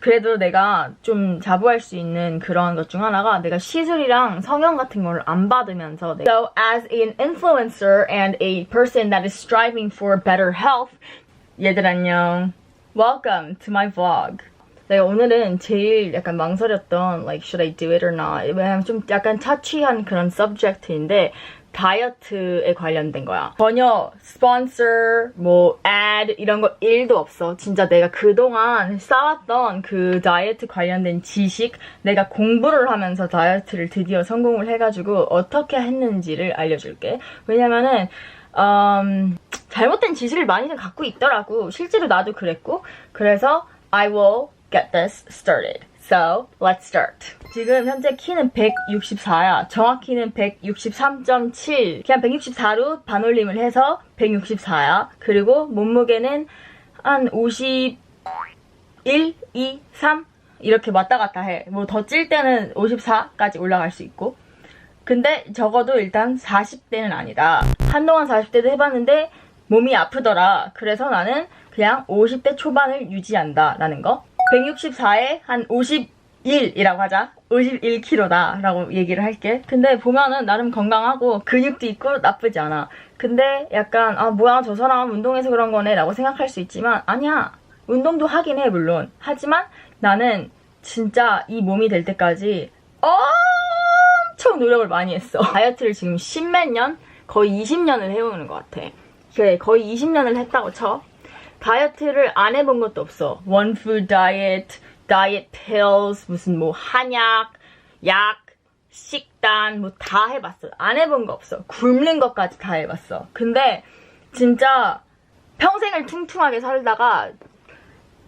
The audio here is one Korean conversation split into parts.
그래도 내가 좀 자부할 수 있는 그런 것 중 하나가 내가 시술이랑 성형 같은 거를 안 받으면서 So as an influencer and a person that is striving for better health 얘들 안녕 Welcome to my vlog 내가 오늘은 제일 약간 망설였던 like should I do it or not 왜냐면 좀 약간 차취한 그런 subject인데 다이어트에 관련된 거야. 전혀 sponsor, 뭐 ad 이런 거 1도 없어. 진짜 내가 그동안 쌓았던 그 다이어트 관련된 지식, 내가 공부를 하면서 다이어트를 드디어 성공을 해가지고 어떻게 했는지를 알려줄게. 왜냐면은 음, 잘못된 지식을 많이들 갖고 있더라고. 실제로 나도 그랬고. 그래서 I will get this started. So, let's start. 지금 현재 키는 164야. 정확히는 163.7. 그냥 164로 반올림을 해서 164야. 그리고 몸무게는 한 51, 2, 3 이렇게 왔다 갔다 해. 뭐 더 찔 때는 54까지 올라갈 수 있고. 근데 적어도 일단 40대는 아니다. 한동안 40대도 해봤는데 몸이 아프더라. 그래서 나는 그냥 50대 초반을 유지한다. 라는 거. 164에 한 51이라고 하자. 51kg다. 라고 얘기를 할게. 근데 보면은 나름 건강하고 근육도 있고 나쁘지 않아. 근데 약간, 아, 뭐야, 저 사람 운동해서 그런 거네. 라고 생각할 수 있지만, 아니야. 운동도 하긴 해, 물론. 하지만 나는 진짜 이 몸이 될 때까지 엄청 노력을 많이 했어. 다이어트를 지금 십몇 년? 거의 20년을 해오는 것 같아. 그래, 거의 20년을 했다고 쳐. 다이어트를 안 해본 것도 없어. One food diet, diet pills, 무슨 뭐 한약, 약, 식단 뭐 다 해봤어. 안 해본 거 없어. 굶는 것까지 다 해봤어. 근데 진짜 평생을 퉁퉁하게 살다가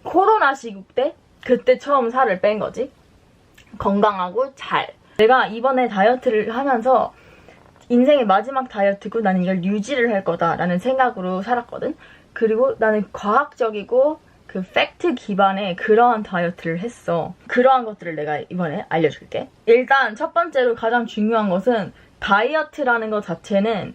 코로나 시국 때 그때 처음 살을 뺀 거지. 건강하고 잘. 내가 이번에 다이어트를 하면서 인생의 마지막 다이어트고 나는 이걸 유지를 할 거다라는 생각으로 살았거든. 그리고 나는 과학적이고 그 팩트 기반의 그러한 다이어트를 했어. 그러한 것들을 내가 이번에 알려줄게. 일단 첫 번째로 가장 중요한 것은 다이어트라는 것 자체는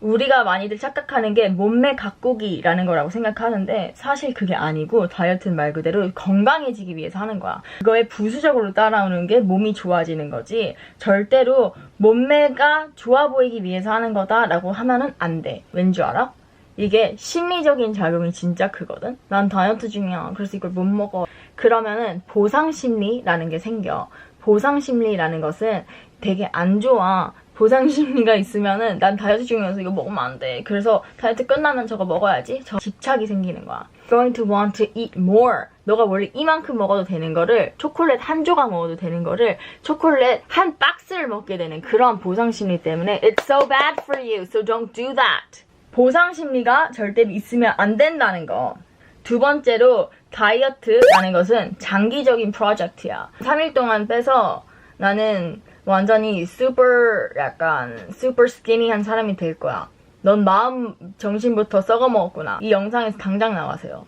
우리가 많이들 착각하는 게 몸매 가꾸기라는 거라고 생각하는데 사실 그게 아니고 다이어트는 말 그대로 건강해지기 위해서 하는 거야. 그거에 부수적으로 따라오는 게 몸이 좋아지는 거지 절대로 몸매가 좋아 보이기 위해서 하는 거다라고 하면은 안 돼. 왠 줄 알아? 이게 심리적인 작용이 진짜 크거든. 난 다이어트 중이야. 그래서 이걸 못 먹어. 그러면은 보상 심리라는 게 생겨. 보상 심리라는 것은 되게 안 좋아. 보상 심리가 있으면은 난 다이어트 중이어서 이거 먹으면 안 돼. 그래서 다이어트 끝나면 저거 먹어야지. 저 집착이 생기는 거야. Going to want to eat more. 너가 원래 이만큼 먹어도 되는 거를 초콜릿 한 조각 먹어도 되는 거를 초콜릿 한 박스를 먹게 되는 그런 보상 심리 때문에 It's so bad for you. So don't do that. 보상 심리가 절대 있으면 안 된다는 거. 두 번째로 다이어트라는 것은 장기적인 프로젝트야. 3일 동안 빼서 나는 완전히 슈퍼 약간 슈퍼 스키니한 사람이 될 거야. 넌 마음 정신부터 썩어 먹었구나. 이 영상에서 당장 나가세요.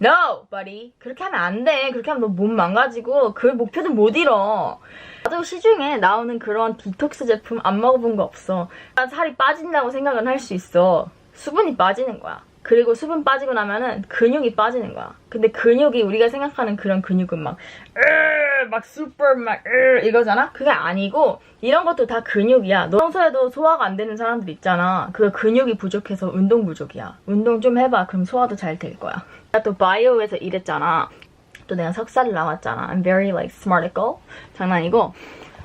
No, buddy. 그렇게 하면 안 돼. 그렇게 하면 너 몸 망가지고 그 목표도 못 이뤄. 나도 시중에 나오는 그런 디톡스 제품 안 먹어본 거 없어. 난 살이 빠진다고 생각은 할 수 있어. 수분이 빠지는 거야. 그리고 수분 빠지고 나면은 근육이 빠지는 거야. 근데 근육이 우리가 생각하는 그런 근육은 막, 으, 막 슈퍼 막, 으, 이거잖아? 그게 아니고, 이런 것도 다 근육이야. 너 평소에도 소화가 안 되는 사람들 있잖아. 그 근육이 부족해서 운동 부족이야. 운동 좀 해봐. 그럼 소화도 잘 될 거야. 나또 바이오에서 일했잖아. 또 내가 석사를 나왔잖아. I'm very like smartical. 장난이고.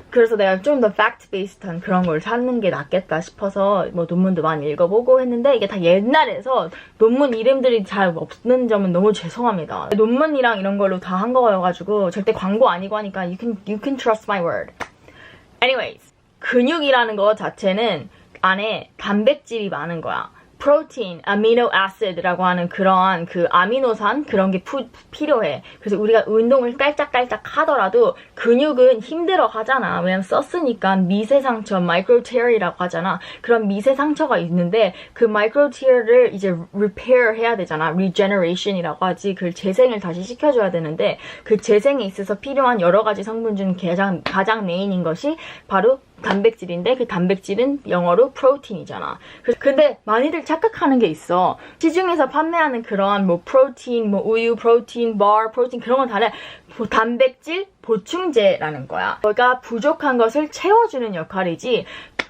그래서 내가 좀 더 fact-based한 그런 걸 찾는 게 낫겠다 싶어서 뭐 논문도 많이 읽어보고 했는데 이게 다 옛날에서 논문 이름들이 잘 없는 점은 너무 죄송합니다. 논문이랑 이런 걸로 다 한 거여가지고 절대 광고 아니고 하니까 you can, you can trust my word. Anyways, 근육이라는 거 자체는 안에 단백질이 많은 거야. 프로틴, 아미노 아시드라고 하는 그러한 그 아미노산 그런 게 푸, 필요해. 그래서 우리가 운동을 깔짝깔짝 하더라도 근육은 힘들어 하잖아. 왜냐면 썼으니까 미세 상처, 마이크로 테어이라고 하잖아. 그런 미세 상처가 있는데 그 마이크로 테어를 이제 repair 해야 되잖아. regeneration이라고 하지. 그 재생을 다시 시켜줘야 되는데 그 재생에 있어서 필요한 여러 가지 성분 중 가장, 가장 메인인 것이 바로 단백질인데 그 단백질은 영어로 프로틴이잖아. 근데 많이들 착각하는 게 있어. 시중에서 판매하는 그런 뭐 프로틴, 뭐 우유 프로틴, bar 프로틴 그런 건 다른 단백질 보충제라는 거야. 너가 부족한 것을 채워주는 역할이지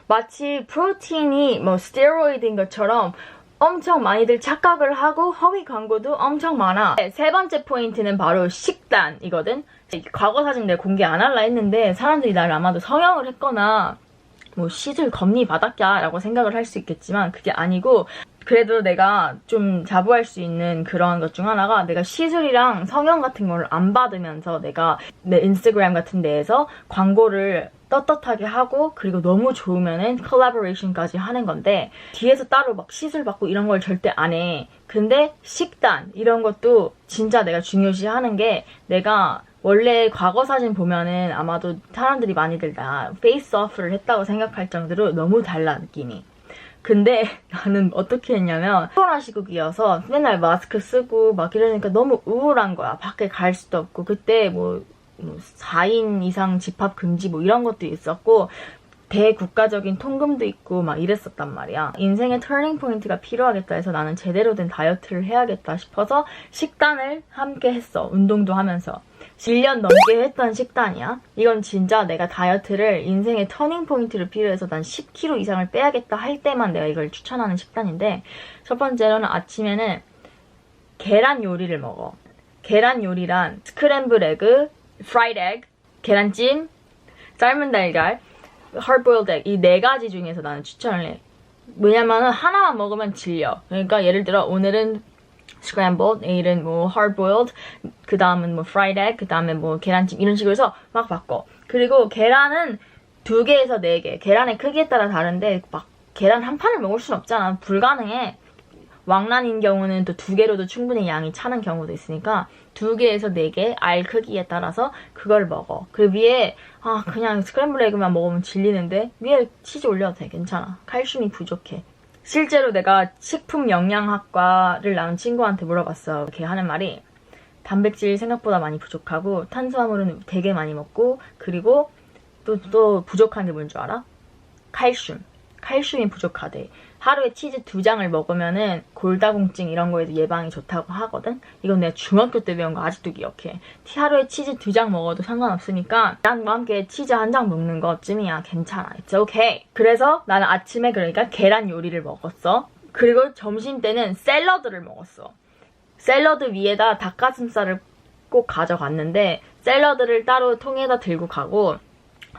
마치 프로틴이 뭐 스테로이드인 것처럼 엄청 많이들 착각을 하고 허위 광고도 엄청 많아. 세 번째 포인트는 바로 식단이거든. 과거 사진 내가 공개 안 할라 했는데 사람들이 나를 아마도 성형을 했거나 뭐 시술 검리 받았냐라고 생각을 할 수 있겠지만 그게 아니고 그래도 내가 좀 자부할 수 있는 그런 것 중 하나가 내가 시술이랑 성형 같은 걸 안 받으면서 내가 내 인스타그램 같은 데에서 광고를 떳떳하게 하고 그리고 너무 좋으면은 콜라보레이션까지 하는 건데 뒤에서 따로 막 시술 받고 이런 걸 절대 안 해. 근데 식단 이런 것도 진짜 내가 중요시 하는 게 내가 원래 과거 사진 보면은 아마도 사람들이 많이들 다 페이스 오프를 했다고 생각할 정도로 너무 달라 느낌이. 근데 나는 어떻게 했냐면 코로나 시국이어서 맨날 마스크 쓰고 막 이러니까 너무 우울한 거야. 밖에 갈 수도 없고 그때 뭐, 뭐 4인 이상 집합 금지 뭐 이런 것도 있었고 대국가적인 통금도 있고 막 이랬었단 말이야. 인생의 터닝 포인트가 필요하겠다 해서 나는 제대로 된 다이어트를 해야겠다 싶어서 식단을 함께 했어. 운동도 하면서. 1년 넘게 했던 식단이야. 이건 진짜 내가 다이어트를 인생의 터닝 포인트를 필요해서 난 10kg 이상을 빼야겠다 할 때만 내가 이걸 추천하는 식단인데 첫 번째로는 아침에는 계란 요리를 먹어. 계란 요리란 스크램블 에그, 프라이드 에그, 계란찜, 삶은 달걀, hard-boiled egg 이 네 가지 중에서 나는 추천을 해. 왜냐면은 하나만 먹으면 질려. 그러니까 예를 들어 오늘은 scrambled, 내일은 뭐 hard-boiled, 그 다음은 뭐 fried egg, 그 다음에 뭐 계란찜 이런 식으로 해서 막 바꿔. 그리고 계란은 두 개에서 네 개. 계란의 크기에 따라 다른데 막 계란 한 판을 먹을 순 없잖아. 불가능해. 왕란인 경우는 또 두 개로도 충분히 양이 차는 경우도 있으니까 두 개에서 네 개 알 크기에 따라서 그걸 먹어. 그 위에 아 그냥 스크램블 에그만 먹으면 질리는데 위에 치즈 올려도 돼. 괜찮아. 칼슘이 부족해. 실제로 내가 식품 영양학과를 나온 친구한테 물어봤어. 이렇게 하는 말이 단백질 생각보다 많이 부족하고 탄수화물은 되게 많이 먹고 그리고 또, 또 부족한 게 뭔 줄 알아? 칼슘. 칼슘이 부족하대. 하루에 치즈 두 장을 먹으면은 골다공증 이런 거에도 예방이 좋다고 하거든? 이건 내가 중학교 때 배운 거 아직도 기억해. 하루에 치즈 두 장 먹어도 상관없으니까 양과 함께 치즈 한 장 먹는 거쯤이야. 괜찮아. It's okay. 그래서 나는 아침에 그러니까 계란 요리를 먹었어. 그리고 점심 때는 샐러드를 먹었어. 샐러드 위에다 닭가슴살을 꼭 가져갔는데 샐러드를 따로 통에다 들고 가고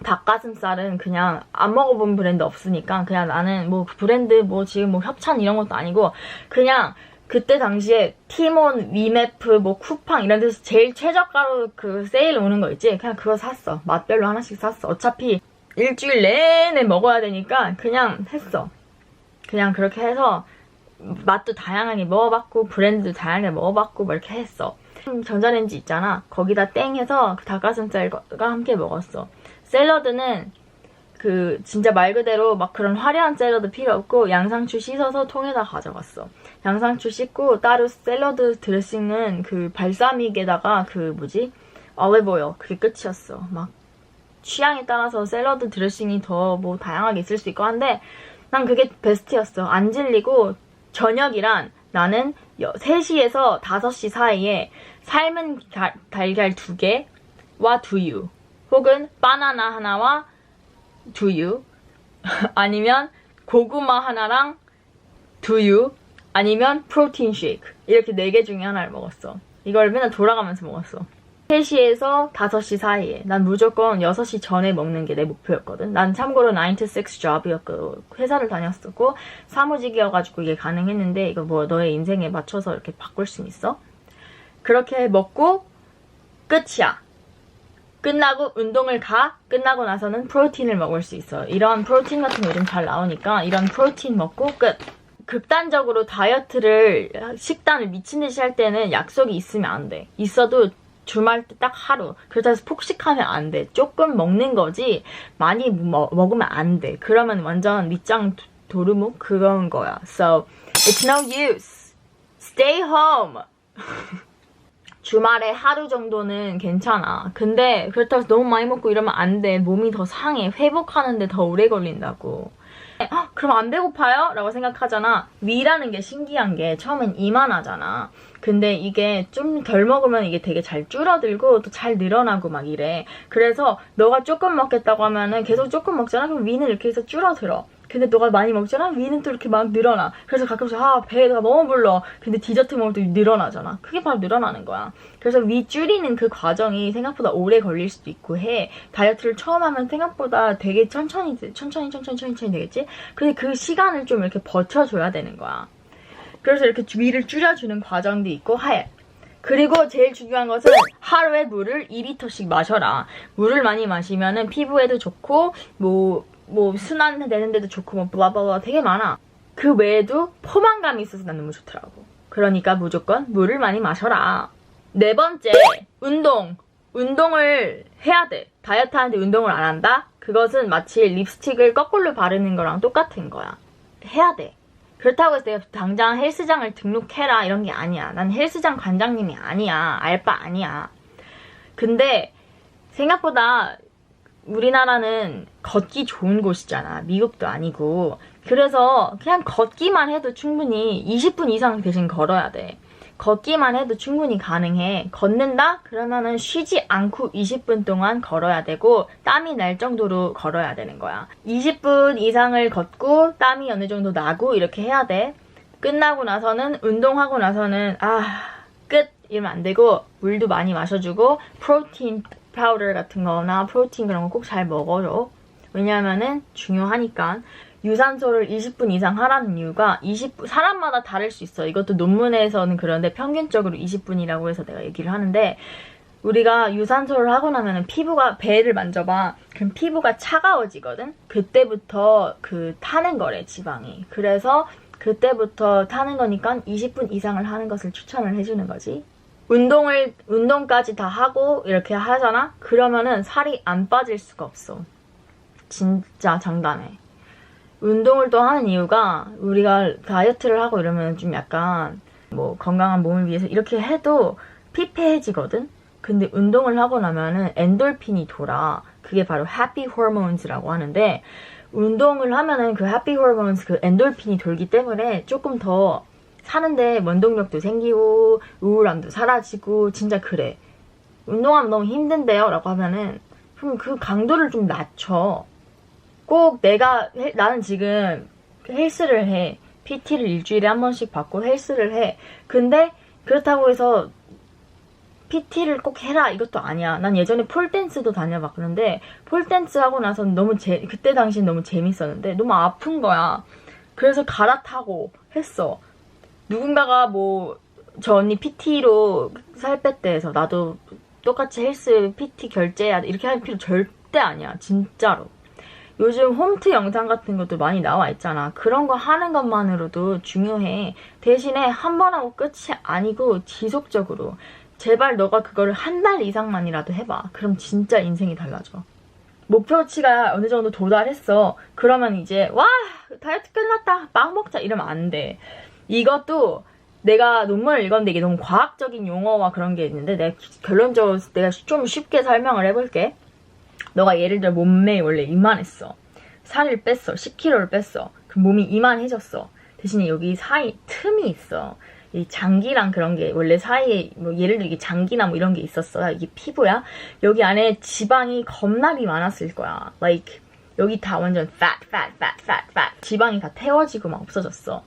닭가슴살은 그냥 안 먹어본 브랜드 없으니까 그냥 나는 뭐 브랜드 뭐 지금 뭐 협찬 이런 것도 아니고 그냥 그때 당시에 티몬, 위메프, 뭐 쿠팡 이런 데서 제일 최저가로 그 세일 오는 거 있지? 그냥 그거 샀어. 맛별로 하나씩 샀어. 어차피 일주일 내내 먹어야 되니까 그냥 했어. 그냥 그렇게 해서 맛도 다양하게 먹어봤고 브랜드도 다양하게 먹어봤고 뭐 이렇게 했어. 전자레인지 있잖아. 거기다 땡 해서 그 닭가슴살과 함께 먹었어. 샐러드는 그 진짜 말 그대로 막 그런 화려한 샐러드 필요 없고 양상추 씻어서 통에다 가져갔어. 양상추 씻고 따로 샐러드 드레싱은 그 발사믹에다가 그 뭐지 올리브오일 그게 끝이었어. 막 취향에 따라서 샐러드 드레싱이 더 뭐 다양하게 있을 수 있고 한데 난 그게 베스트였어. 안 질리고 저녁이란 나는 3시에서 5시 사이에 삶은 달걀 2개와 두유 혹은 바나나 하나와 두유 아니면 고구마 하나랑 두유 아니면 프로틴 쉐이크 이렇게 네 개 중에 하나를 먹었어. 이걸 맨날 돌아가면서 먹었어. 3시에서 5시 사이에 난 무조건 6시 전에 먹는 게 내 목표였거든. 난 참고로 9 to 6 job이었고 회사를 다녔었고 사무직이어가지고 이게 가능했는데 이거 뭐 너의 인생에 맞춰서 이렇게 바꿀 수 있어? 그렇게 먹고 끝이야. 끝나고 운동을 가 끝나고 나서는 프로틴을 먹을 수 있어. 이런 프로틴 같은 거 요즘 잘 나오니까 이런 프로틴 먹고 끝. 극단적으로 다이어트를 식단을 미친 듯이 할 때는 약속이 있으면 안 돼. 있어도 주말 때 딱 하루. 그렇다 해서 폭식하면 안 돼. 조금 먹는 거지 많이 먹, 먹으면 안 돼. 그러면 완전 밑장 도루묵 그건 거야. So it's no use. Stay home. 주말에 하루 정도는 괜찮아. 근데 그렇다고 너무 많이 먹고 이러면 안 돼. 몸이 더 상해. 회복하는데 더 오래 걸린다고. 헉, 그럼 안 배고파요? 라고 생각하잖아. 위라는 게 신기한 게 처음엔 이만하잖아. 근데 이게 좀 덜 먹으면 이게 되게 잘 줄어들고 또 잘 늘어나고 막 이래. 그래서 너가 조금 먹겠다고 하면은 계속 조금 먹잖아. 그럼 위는 이렇게 해서 줄어들어. 근데 너가 많이 먹잖아? 위는 또 이렇게 막 늘어나. 그래서 가끔씩 아 배가 너무 불러. 근데 디저트 먹을 때 늘어나잖아. 그게 바로 늘어나는 거야. 그래서 위 줄이는 그 과정이 생각보다 오래 걸릴 수도 있고 해. 다이어트를 처음 하면 생각보다 되게 천천히 천천히 천천히 천천히 되겠지? 근데 그 시간을 좀 이렇게 버텨줘야 되는 거야. 그래서 이렇게 위를 줄여주는 과정도 있고 해. 그리고 제일 중요한 것은 하루에 물을 2리터씩 마셔라. 물을 많이 마시면은 피부에도 좋고 뭐 뭐 순환 되는데도 좋고 뭐 블라블라 되게 많아. 그 외에도 포만감이 있어서 난 너무 좋더라고. 그러니까 무조건 물을 많이 마셔라. 네 번째, 운동. 운동을 해야 돼. 다이어트 하는데 운동을 안 한다? 그것은 마치 립스틱을 거꾸로 바르는 거랑 똑같은 거야. 해야 돼. 그렇다고 해서 내가 당장 헬스장을 등록해라 이런 게 아니야. 난 헬스장 관장님이 아니야. 알바 아니야. 근데 생각보다 우리나라는 걷기 좋은 곳이잖아. 미국도 아니고. 그래서 그냥 걷기만 해도 충분히 20분 이상 대신 걸어야 돼. 걷기만 해도 충분히 가능해. 걷는다? 그러면은 쉬지 않고 20분 동안 걸어야 되고 땀이 날 정도로 걸어야 되는 거야. 20분 이상을 걷고 땀이 어느 정도 나고 이렇게 해야 돼. 끝나고 나서는 운동하고 나서는 아, 끝 이러면 안 되고 물도 많이 마셔주고 프로틴 파우더 같은 거나 프로틴 그런 거 꼭 잘 먹어줘. 왜냐면은 중요하니까. 유산소를 20분 이상 하라는 이유가 20분 사람마다 다를 수 있어. 이것도 논문에서는 그런데 평균적으로 20분이라고 해서 내가 얘기를 하는데 우리가 유산소를 하고 나면은 피부가 배를 만져봐. 그럼 피부가 차가워지거든. 그때부터 그 타는 거래 지방이. 그래서 그때부터 타는 거니까 20분 이상을 하는 것을 추천을 해주는 거지. 운동을 운동까지 다 하고 이렇게 하잖아. 그러면은 살이 안 빠질 수가 없어. 진짜 장담해. 운동을 또 하는 이유가 우리가 다이어트를 하고 이러면 좀 약간 뭐 건강한 몸을 위해서 이렇게 해도 피폐해지거든? 근데 운동을 하고 나면은 엔돌핀이 돌아. 그게 바로 해피 호르몬스라고 하는데 운동을 하면은 그 해피 호르몬스 그 엔돌핀이 돌기 때문에 조금 더 사는데 원동력도 생기고 우울함도 사라지고 진짜 그래. 운동하면 너무 힘든데요? 라고 하면은 그럼 그 강도를 좀 낮춰. 꼭 내가 헬- 나는 지금 헬스를 해. PT를 일주일에 한 번씩 받고 헬스를 해. 근데 그렇다고 해서 PT를 꼭 해라 이것도 아니야. 난 예전에 폴댄스도 다녀봤는데 폴댄스 하고 나서 너무 재 그때 당시 너무 재밌었는데 너무 아픈 거야. 그래서 갈아타고 했어. 누군가가 뭐 저 언니 PT로 살 뺐대 해서 나도 똑같이 헬스 PT 결제해야 돼. 이렇게 할 필요 절대 아니야. 진짜로. 요즘 홈트 영상 같은 것도 많이 나와 있잖아. 그런 거 하는 것만으로도 중요해. 대신에 한 번 하고 끝이 아니고 지속적으로. 제발 너가 그거를 한 달 이상만이라도 해봐. 그럼 진짜 인생이 달라져. 목표치가 어느 정도 도달했어. 그러면 이제 와! 다이어트 끝났다. 빵 먹자. 이러면 안 돼 이것도 내가 논문을 읽었는데 이게 너무 과학적인 용어와 그런 게 있는데 내가 결론적으로 내가 좀 쉽게 설명을 해볼게. 너가 예를 들어 몸매 원래 이만했어. 살을 뺐어. 10kg를 뺐어. 그 몸이 이만해졌어. 대신에 여기 사이 틈이 있어. 이 장기랑 그런 게 원래 사이에 뭐 예를 들어 이게 장기나 뭐 이런 게 있었어. 이게 피부야. 여기 안에 지방이 겁나게 많았을 거야. Like 여기 다 완전 fat, fat, fat, fat, fat. 지방이 다 태워지고 막 없어졌어.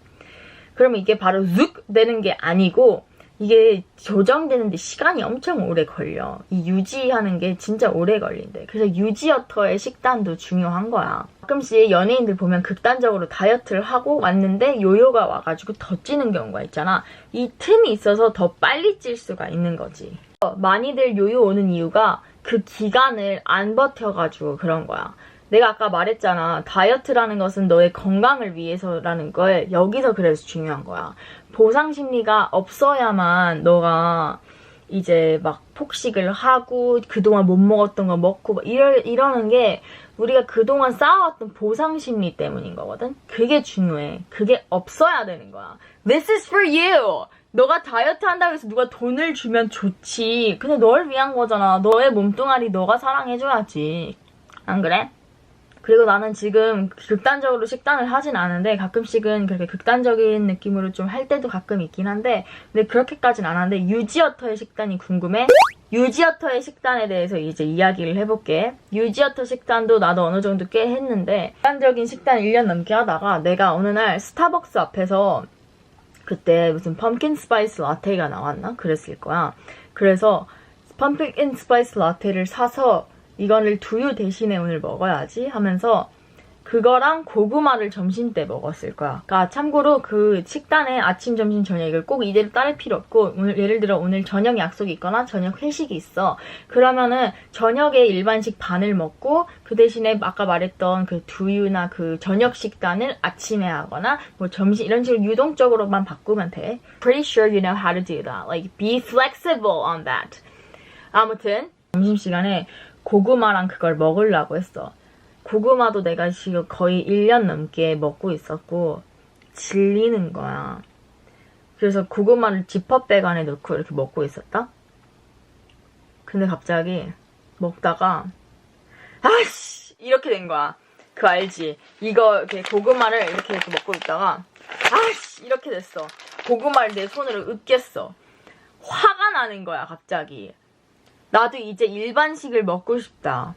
그러면 이게 바로 룩 되는 게 아니고 이게 조정되는데 시간이 엄청 오래 걸려. 이 유지하는 게 진짜 오래 걸린대. 그래서 유지어터의 식단도 중요한 거야. 가끔씩 연예인들 보면 극단적으로 다이어트를 하고 왔는데 요요가 와가지고 더 찌는 경우가 있잖아. 이 틈이 있어서 더 빨리 찔 수가 있는 거지. 어, 많이들 요요 오는 이유가 그 기간을 안 버텨가지고 그런 거야. 내가 아까 말했잖아. 다이어트라는 것은 너의 건강을 위해서라는 걸 여기서 그래서 중요한 거야. 보상 심리가 없어야만 너가 이제 막 폭식을 하고 그동안 못 먹었던 거 먹고 막 이러, 이러는 게 우리가 그동안 쌓아왔던 보상 심리 때문인 거거든. 그게 중요해. 그게 없어야 되는 거야. This is for you. 너가 다이어트 한다고 해서 누가 돈을 주면 좋지. 근데 널 위한 거잖아. 너의 몸뚱아리 너가 사랑해줘야지. 안 그래? 그리고 나는 지금 극단적으로 식단을 하진 않은데 가끔씩은 그렇게 극단적인 느낌으로 좀 할 때도 가끔 있긴 한데 근데 그렇게까진 안 하는데 유지어터의 식단이 궁금해? 유지어터의 식단에 대해서 이제 이야기를 해볼게. 유지어터 식단도 나도 어느 정도 꽤 했는데 극단적인 식단 1년 넘게 하다가 내가 어느 날 스타벅스 앞에서 그때 무슨 펌킨 스파이스 라테가 나왔나? 그랬을 거야. 그래서 펌킨 스파이스 라테를 사서 이거를 두유 대신에 오늘 먹어야지 하면서 그거랑 고구마를 점심 때 먹었을 거야. 그러니까 참고로 그 식단에 아침, 점심, 저녁 이걸 꼭 이대로 따를 필요 없고 오늘 예를 들어 오늘 저녁 약속이 있거나 저녁 회식이 있어. 그러면은 저녁에 일반식 반을 먹고 그 대신에 아까 말했던 그 두유나 그 저녁 식단을 아침에 하거나 뭐 점심 이런 식으로 유동적으로만 바꾸면 돼. Pretty sure you know how to do that. Like be flexible on that. 아무튼 점심 시간에 고구마랑 그걸 먹으려고 했어. 고구마도 내가 지금 거의 1년 넘게 먹고 있었고 질리는 거야. 그래서 고구마를 지퍼백 안에 넣고 이렇게 먹고 있었다. 근데 갑자기 먹다가 아씨 이렇게 된 거야. 그 알지? 이거 이렇게 고구마를 이렇게, 이렇게 먹고 있다가 아씨 이렇게 됐어. 고구마를 내 손으로 으깼어. 화가 나는 거야 갑자기. 나도 이제 일반식을 먹고 싶다.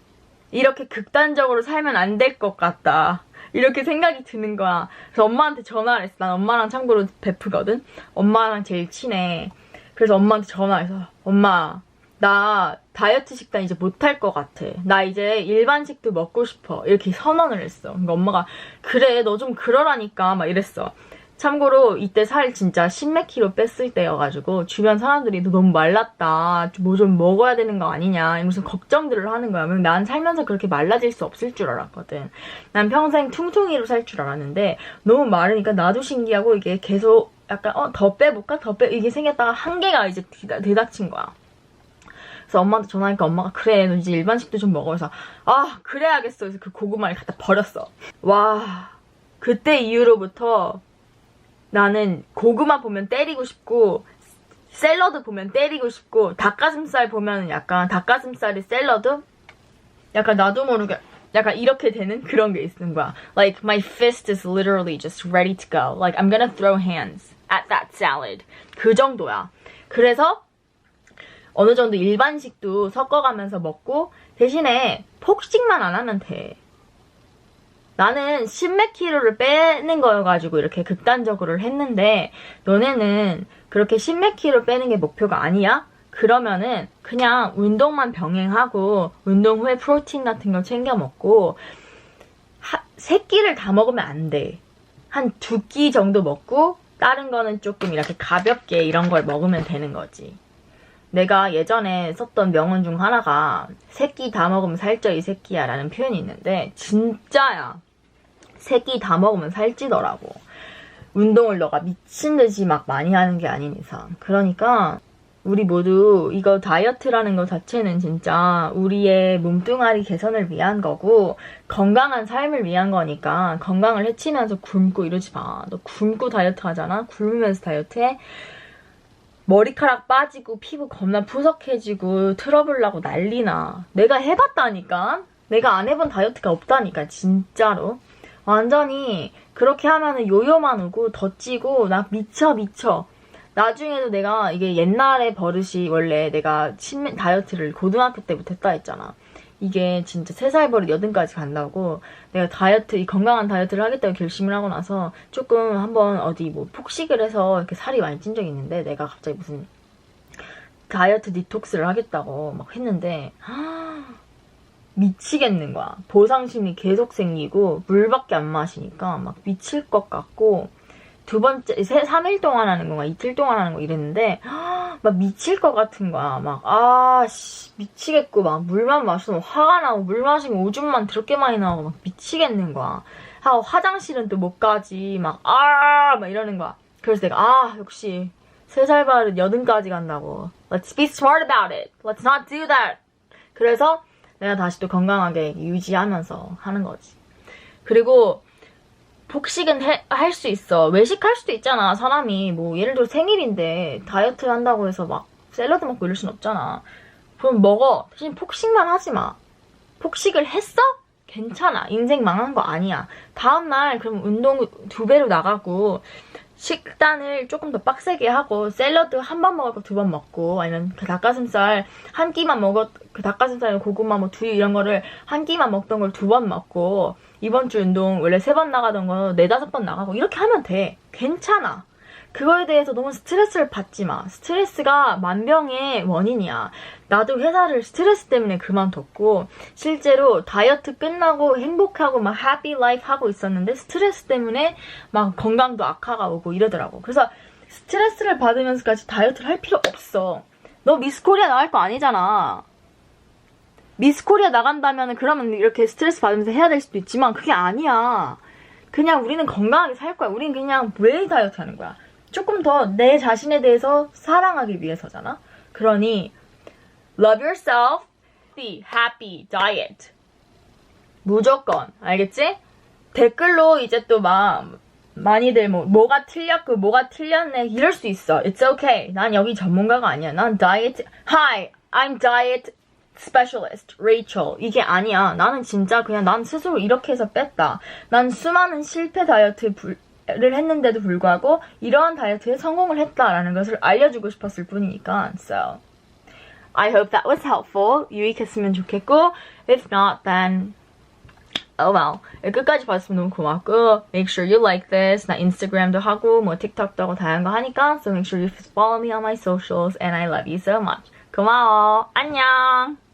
이렇게 극단적으로 살면 안 될 것 같다. 이렇게 생각이 드는 거야. 그래서 엄마한테 전화를 했어. 난 엄마랑 참고로 베프거든? 엄마랑 제일 친해. 그래서 엄마한테 전화해서, 엄마, 나 다이어트 식단 이제 못할 것 같아. 나 이제 일반식도 먹고 싶어. 이렇게 선언을 했어. 그러니까 엄마가, 그래, 너 좀 그러라니까. 막 이랬어. 참고로 이때 살 진짜 10몇 킬로 뺐을 때여가지고 주변 사람들이 너 너무 말랐다. 뭐 좀 먹어야 되는 거 아니냐. 무슨 걱정들을 하는 거야. 난 살면서 그렇게 말라질 수 없을 줄 알았거든. 난 평생 퉁퉁이로 살 줄 알았는데 너무 마르니까 나도 신기하고 이게 계속 약간 어 더 빼볼까? 더 빼. 이게 생겼다가 한계가 이제 대닥친 거야. 그래서 엄마한테 전화하니까 엄마가 그래 너 이제 일반식도 좀 먹어 그래서 아 그래야겠어 그래서 그 고구마를 갖다 버렸어 와 그때 이후로부터 나는 고구마 보면 때리고 싶고 샐러드 보면 때리고 싶고 닭가슴살 보면 약간 닭가슴살이 샐러드 약간 나도 모르게 약간 이렇게 되는 그런 게 있는 거야. Like my fist is literally just ready to go. Like I'm gonna throw hands at that salad. 그 정도야. 그래서 어느 정도 일반식도 섞어가면서 먹고 대신에 폭식만 안 하면 돼. 나는 10몇 킬로를 빼는 거여가지고 이렇게 극단적으로 했는데 너네는 그렇게 10몇 킬로 빼는 게 목표가 아니야? 그러면은 그냥 운동만 병행하고 운동 후에 프로틴 같은 거 챙겨 먹고 하, 세 끼를 다 먹으면 안 돼. 한 두 끼 정도 먹고 다른 거는 조금 이렇게 가볍게 이런 걸 먹으면 되는 거지. 내가 예전에 썼던 명언 중 하나가 새끼 다 먹으면 살쪄 이 새끼야 라는 표현이 있는데 진짜야. 새끼 다 먹으면 살찌더라고. 운동을 너가 미친 듯이 막 많이 하는 게 아닌 이상. 그러니까 우리 모두 이거 다이어트라는 것 자체는 진짜 우리의 몸뚱아리 개선을 위한 거고 건강한 삶을 위한 거니까 건강을 해치면서 굶고 이러지 마. 너 굶고 다이어트 하잖아? 굶으면서 다이어트 해? 머리카락 빠지고 피부 겁나 푸석해지고 트러블 나고 난리나. 내가 해봤다니까? 내가 안 해본 다이어트가 없다니까 진짜로. 완전히 그렇게 하면은 요요만 오고 더 찌고 나 미쳐 미쳐. 나중에도 내가 이게 옛날의 버릇이 원래 내가 친 다이어트를 고등학교 때부터 했다 했잖아. 이게 진짜 3살 버릇 여든까지 간다고 내가 다이어트, 이 건강한 다이어트를 하겠다고 결심을 하고 나서 조금 한번 어디 뭐 폭식을 해서 이렇게 살이 많이 찐 적이 있는데 내가 갑자기 무슨 다이어트 디톡스를 하겠다고 막 했는데 미치겠는 거야. 보상심이 계속 생기고 물밖에 안 마시니까 막 미칠 것 같고 두 번째, 세, 3일 동안 하는 거가 이틀 동안 하는 거 이랬는데 막 미칠 것 같은 거야. 막 아 씨 미치겠고 막 물만 마시면 화가 나고 물 마시면 오줌만 더럽게 많이 나오고 막 미치겠는 거야. 하고 화장실은 또 못 가지 막 아 막 이러는 거야. 그래서 내가 아 역시 세살 버릇 여든까지 간다고. Let's be smart about it. Let's not do that. 그래서 내가 다시 또 건강하게 유지하면서 하는 거지. 그리고 복식은 할 수 있어. 외식할 수도 있잖아. 사람이 뭐 예를 들어 생일인데 다이어트 한다고 해서 막 샐러드 먹고 이럴 순 없잖아. 그럼 먹어. 대신 폭식만 하지 마. 폭식을 했어? 괜찮아. 인생 망한 거 아니야. 다음날 그럼 운동 두 배로 나가고 식단을 조금 더 빡세게 하고 샐러드 한 번 먹을 거 두 번 먹고 아니면 그 닭가슴살 한 끼만 먹었 그 닭가슴살 고구마 뭐 두유 이런 거를 한 끼만 먹던 걸 두 번 먹고 이번 주 운동 원래 세 번 나가던 거 네다섯 번 나가고 이렇게 하면 돼. 괜찮아 그거에 대해서 너무 스트레스를 받지 마 스트레스가 만병의 원인이야 나도 회사를 스트레스 때문에 그만뒀고 실제로 다이어트 끝나고 행복하고 막 해피 라이프 하고 있었는데 스트레스 때문에 막 건강도 악화가 오고 이러더라고. 그래서 스트레스를 받으면서까지 다이어트를 할 필요 없어. 너 미스 코리아 나갈 거 아니잖아. 미스 코리아 나간다면 그러면 이렇게 스트레스 받으면서 해야 될 수도 있지만 그게 아니야. 그냥 우리는 건강하게 살 거야. 우리는 그냥 왜 다이어트 하는 거야? 조금 더 내 자신에 대해서 사랑하기 위해서잖아. 그러니 Love yourself. Be happy diet. 무조건. 알겠지? 댓글로 이제 또 막 많이들 뭐 뭐가 틀렸고 뭐가 틀렸네 이럴 수 있어. It's okay. 난 여기 전문가가 아니야. 난 다이어트. Hi, I'm diet specialist Rachel. 이게 아니야. 나는 진짜 그냥 난 스스로 이렇게 해서 뺐다. 난 수많은 실패 다이어트 불, 를 했는데도 불구하고 이러한 다이어트에 성공을 했다라는 것을 알려주고 싶었을 뿐이니까. So. I hope that was helpful. 유익했으면 좋겠고, if not, then oh well. 끝까지 봤으면 너무 고맙고, make sure you like this. 나 인스타그램도 하고, 뭐 틱톡도 하고 다양한 거 하니까, so make sure you follow me on my socials, and I love you so much. 고마워. 안녕.